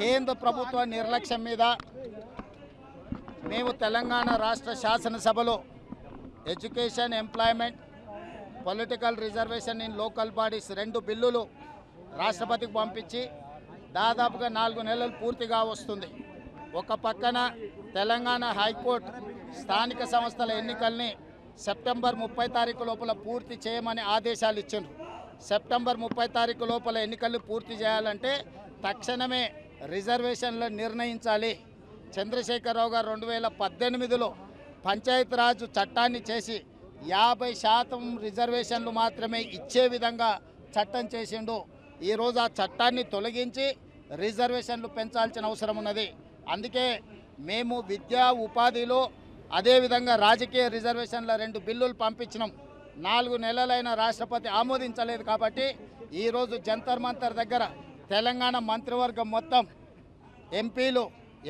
కేంద్ర ప్రభుత్వ నిర్లక్ష్యం మీద మేము తెలంగాణ రాష్ట్ర శాసనసభలో education employment political reservation in local bodies రెండు బిల్లులు రాష్ట్రపతికి పంపించి దాదాపుగా నాలుగు నెలలు పూర్తిగా వస్తుంది. ఒక పక్కన తెలంగాణ హైకోర్టు స్థానిక సంస్థల ఎన్నికల్ని సెప్టెంబర్ ముప్పై తారీఖు లోపల పూర్తి చేయమని ఆదేశాలు ఇచ్చిండ్రు. సెప్టెంబర్ ముప్పై తారీఖు లోపల ఎన్నికలు పూర్తి చేయాలంటే తక్షణమే రిజర్వేషన్లు నిర్ణయించాలి. చంద్రశేఖరరావు గారు రెండు వేల పద్దెనిమిదిలో పంచాయతీరాజ్ చట్టాన్ని చేసి యాభై శాతం రిజర్వేషన్లు మాత్రమే ఇచ్చే విధంగా చట్టం చేసిండు. ఈరోజు ఆ చట్టాన్ని తొలగించి రిజర్వేషన్లు పెంచాల్సిన అవసరం ఉన్నది. అందుకే మేము విద్యా ఉపాధిలో అదేవిధంగా రాజకీయ రిజర్వేషన్ల రెండు బిల్లులు పంపించినాం. నాలుగు నెలలైన రాష్ట్రపతి ఆమోదించలేదు కాబట్టి ఈరోజు జంతర్ మంతర్ దగ్గర తెలంగాణ మంత్రివర్గం మొత్తం ఎంపీలు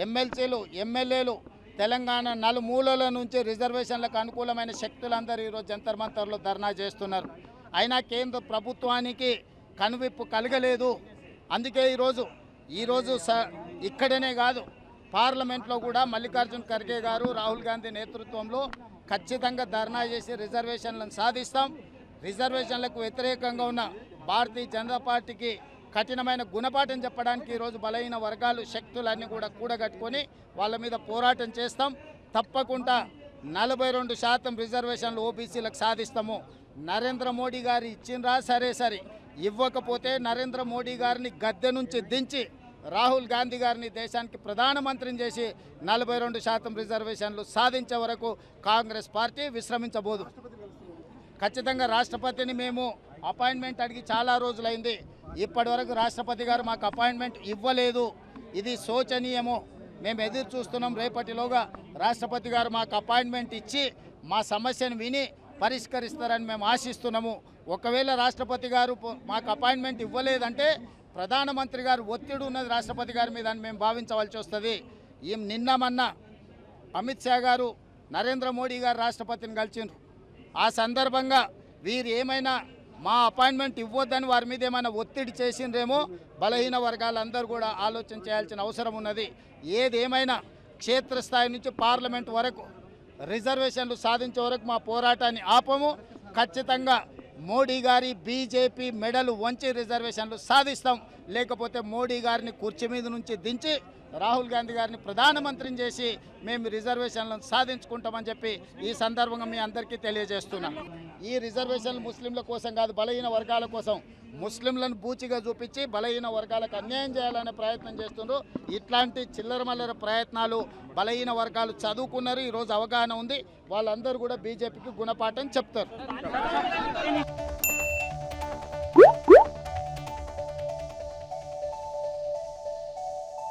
ఎమ్మెల్సీలు ఎమ్మెల్యేలు తెలంగాణ నలుమూలల నుంచి రిజర్వేషన్లకు అనుకూలమైన శక్తులందరూ ఈరోజు జంతర్ మంతర్లో ధర్నా చేస్తున్నారు. అయినా కేంద్ర ప్రభుత్వానికి కనువిప్పు కలగలేదు. అందుకే ఈరోజు ఈరోజు స ఇక్కడనే కాదు పార్లమెంట్లో కూడా మల్లికార్జున్ ఖర్గే గారు రాహుల్ గాంధీ నేతృత్వంలో ఖచ్చితంగా ధర్నా చేసి రిజర్వేషన్లను సాధిస్తాం. రిజర్వేషన్లకు వ్యతిరేకంగా ఉన్న భారతీయ జనతా పార్టీకి కఠినమైన గుణపాఠం చెప్పడానికి ఈరోజు బలహీన వర్గాలు శక్తులన్నీ కూడా కూడగట్టుకొని వాళ్ళ మీద పోరాటం చేస్తాం. తప్పకుండా నలభై రెండు శాతం రిజర్వేషన్లు ఓబీసీలకు సాధిస్తాము. నరేంద్ర మోడీ గారు ఇచ్చిండ్రా? సరే సరే. ఇవ్వకపోతే నరేంద్ర మోడీ గారిని గద్దె నుంచి దించి రాహుల్ గాంధీ గారిని దేశానికి ప్రధానమంత్రిని చేసి నలభై రెండు శాతం రిజర్వేషన్లు సాధించే వరకు కాంగ్రెస్ పార్టీ విశ్రమించబోదు. ఖచ్చితంగా రాష్ట్రపతిని మేము అపాయింట్మెంట్ అడిగి చాలా రోజులైంది. ఇప్పటి వరకు రాష్ట్రపతి గారు మాకు అపాయింట్మెంట్ ఇవ్వలేదు. ఇది శోచనీయము. మేము ఎదురు చూస్తున్నాం. రేపటిలోగా రాష్ట్రపతి గారు మాకు అపాయింట్మెంట్ ఇచ్చి మా సమస్యను విని పరిష్కరిస్తారని మేము ఆశిస్తున్నాము. ఒకవేళ రాష్ట్రపతి గారు మాకు అపాయింట్మెంట్ ఇవ్వలేదంటే ప్రధానమంత్రి గారు ఒత్తిడి ఉన్నది రాష్ట్రపతి గారి మీద అని మేము భావించవలసి వస్తుంది. ఈ నిన్న మొన్న అమిత్ షా గారు నరేంద్ర మోడీ గారు రాష్ట్రపతిని కలిసిండ్రు. ఆ సందర్భంగా వీరు ఏమైనా మా అపాయింట్మెంట్ ఇవ్వద్దని వారి మీద ఏమైనా ఒత్తిడి చేసిండ్రేమో బలహీన వర్గాలందరూ కూడా ఆలోచన చేయాల్సిన అవసరం ఉన్నది. ఏదేమైనా క్షేత్రస్థాయి నుంచి పార్లమెంట్ వరకు రిజర్వేషన్లు సాధించే వరకు మా పోరాటాన్ని ఆపము. ఖచ్చితంగా మోడీ గారి బీజేపీ మెడలు వంచి రిజర్వేషన్లు సాధిస్తాం. లేకపోతే మోడీ గారిని కుర్చీ మీద నుంచి దించి రాహుల్ గాంధీ గారిని ప్రధానమంత్రిని చేసి మేము రిజర్వేషన్లను సాధించుకుంటామని చెప్పి ఈ సందర్భంగా మీ అందరికీ తెలియజేస్తున్నాం. ఈ రిజర్వేషన్లు ముస్లింల కోసం కాదు బలహీన వర్గాల కోసం. ముస్లింలను బూచిగా చూపించి బలహీన వర్గాలకు అన్యాయం చేయాలనే ప్రయత్నం చేస్తుండ్రు. ఇట్లాంటి చిల్లర మల్లర ప్రయత్నాలు బలహీన వర్గాలు చదువుకున్నారు. ఈరోజు అవగాహన ఉంది. వాళ్ళందరూ కూడా బీజేపీకి గుణపాఠం చెప్తారు.